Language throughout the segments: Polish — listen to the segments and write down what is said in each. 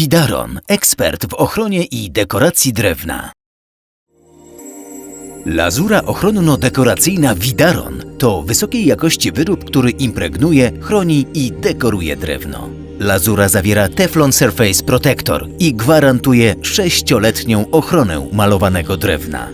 Widaron, ekspert w ochronie i dekoracji drewna. Lazura ochronno-dekoracyjna Widaron to wysokiej jakości wyrób, który impregnuje, chroni i dekoruje drewno. Lazura zawiera Teflon Surface Protector i gwarantuje 6-letnią ochronę malowanego drewna.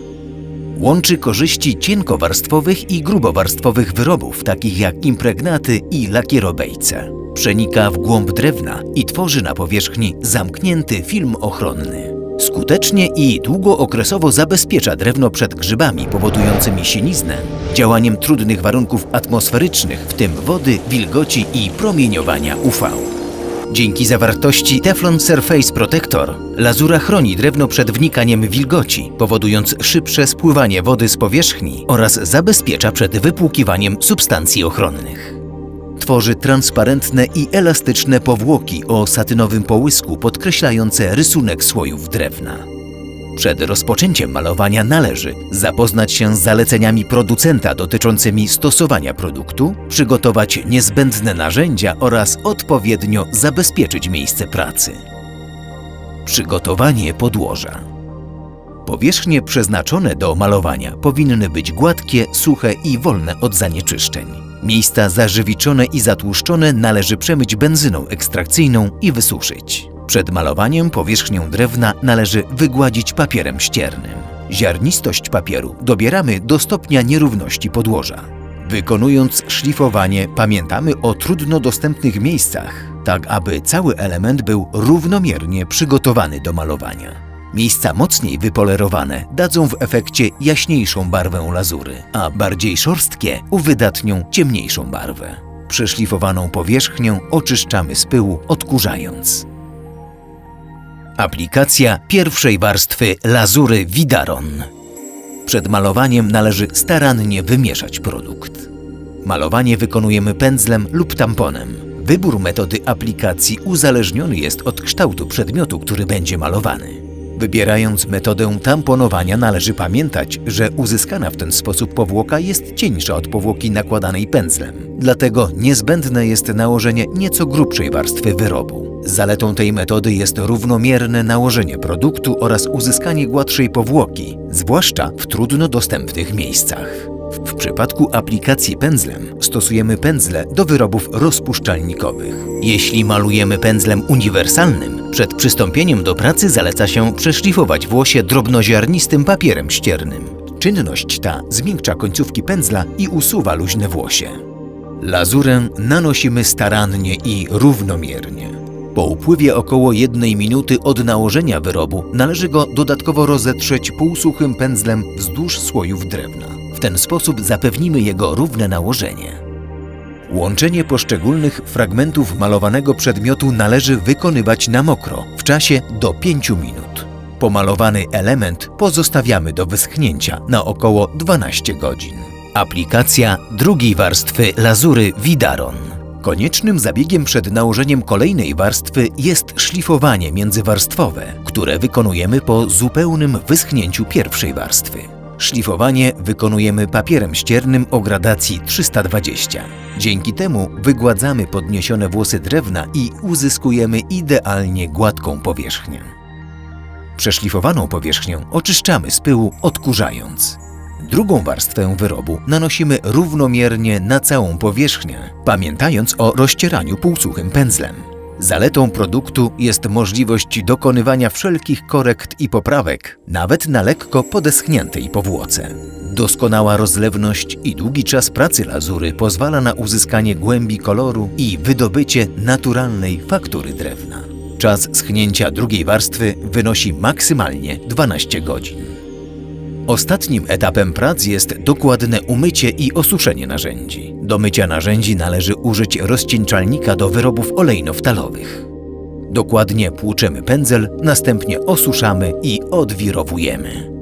Łączy korzyści cienkowarstwowych i grubowarstwowych wyrobów, takich jak impregnaty i lakierobejce. Przenika w głąb drewna i tworzy na powierzchni zamknięty film ochronny. Skutecznie i długookresowo zabezpiecza drewno przed grzybami powodującymi sieniznę, działaniem trudnych warunków atmosferycznych, w tym wody, wilgoci i promieniowania UV. Dzięki zawartości Teflon Surface Protector lazura chroni drewno przed wnikaniem wilgoci, powodując szybsze spływanie wody z powierzchni oraz zabezpiecza przed wypłukiwaniem substancji ochronnych. Tworzy transparentne i elastyczne powłoki o satynowym połysku podkreślające rysunek słojów drewna. Przed rozpoczęciem malowania należy zapoznać się z zaleceniami producenta dotyczącymi stosowania produktu, przygotować niezbędne narzędzia oraz odpowiednio zabezpieczyć miejsce pracy. Przygotowanie podłoża. Powierzchnie przeznaczone do malowania powinny być gładkie, suche i wolne od zanieczyszczeń. Miejsca zażywiczone i zatłuszczone należy przemyć benzyną ekstrakcyjną i wysuszyć. Przed malowaniem powierzchnię drewna należy wygładzić papierem ściernym. Ziarnistość papieru dobieramy do stopnia nierówności podłoża. Wykonując szlifowanie, pamiętamy o trudno dostępnych miejscach, tak aby cały element był równomiernie przygotowany do malowania. Miejsca mocniej wypolerowane dadzą w efekcie jaśniejszą barwę lazury, a bardziej szorstkie uwydatnią ciemniejszą barwę. Przeszlifowaną powierzchnię oczyszczamy z pyłu, odkurzając. Aplikacja pierwszej warstwy lazury Widaron. Przed malowaniem należy starannie wymieszać produkt. Malowanie wykonujemy pędzlem lub tamponem. Wybór metody aplikacji uzależniony jest od kształtu przedmiotu, który będzie malowany. Wybierając metodę tamponowania należy pamiętać, że uzyskana w ten sposób powłoka jest cieńsza od powłoki nakładanej pędzlem. Dlatego niezbędne jest nałożenie nieco grubszej warstwy wyrobu. Zaletą tej metody jest równomierne nałożenie produktu oraz uzyskanie gładszej powłoki, zwłaszcza w trudno dostępnych miejscach. W przypadku aplikacji pędzlem stosujemy pędzle do wyrobów rozpuszczalnikowych. Jeśli malujemy pędzlem uniwersalnym, przed przystąpieniem do pracy zaleca się przeszlifować włosie drobnoziarnistym papierem ściernym. Czynność ta zmiękcza końcówki pędzla i usuwa luźne włosie. Lazurę nanosimy starannie i równomiernie. Po upływie około jednej minuty od nałożenia wyrobu należy go dodatkowo rozetrzeć półsuchym pędzlem wzdłuż słojów drewna. W ten sposób zapewnimy jego równe nałożenie. Łączenie poszczególnych fragmentów malowanego przedmiotu należy wykonywać na mokro w czasie do 5 minut. Pomalowany element pozostawiamy do wyschnięcia na około 12 godzin. Aplikacja drugiej warstwy lazury Widaron. Koniecznym zabiegiem przed nałożeniem kolejnej warstwy jest szlifowanie międzywarstwowe, które wykonujemy po zupełnym wyschnięciu pierwszej warstwy. Szlifowanie wykonujemy papierem ściernym o gradacji 320. Dzięki temu wygładzamy podniesione włosy drewna i uzyskujemy idealnie gładką powierzchnię. Przeszlifowaną powierzchnię oczyszczamy z pyłu, odkurzając. Drugą warstwę wyrobu nanosimy równomiernie na całą powierzchnię, pamiętając o rozcieraniu półsuchym pędzlem. Zaletą produktu jest możliwość dokonywania wszelkich korekt i poprawek, nawet na lekko podeschniętej powłoce. Doskonała rozlewność i długi czas pracy lazury pozwala na uzyskanie głębi koloru i wydobycie naturalnej faktury drewna. Czas schnięcia drugiej warstwy wynosi maksymalnie 12 godzin. Ostatnim etapem prac jest dokładne umycie i osuszenie narzędzi. Do mycia narzędzi należy użyć rozcieńczalnika do wyrobów olejnoftalowych. Dokładnie płuczemy pędzel, następnie osuszamy i odwirowujemy.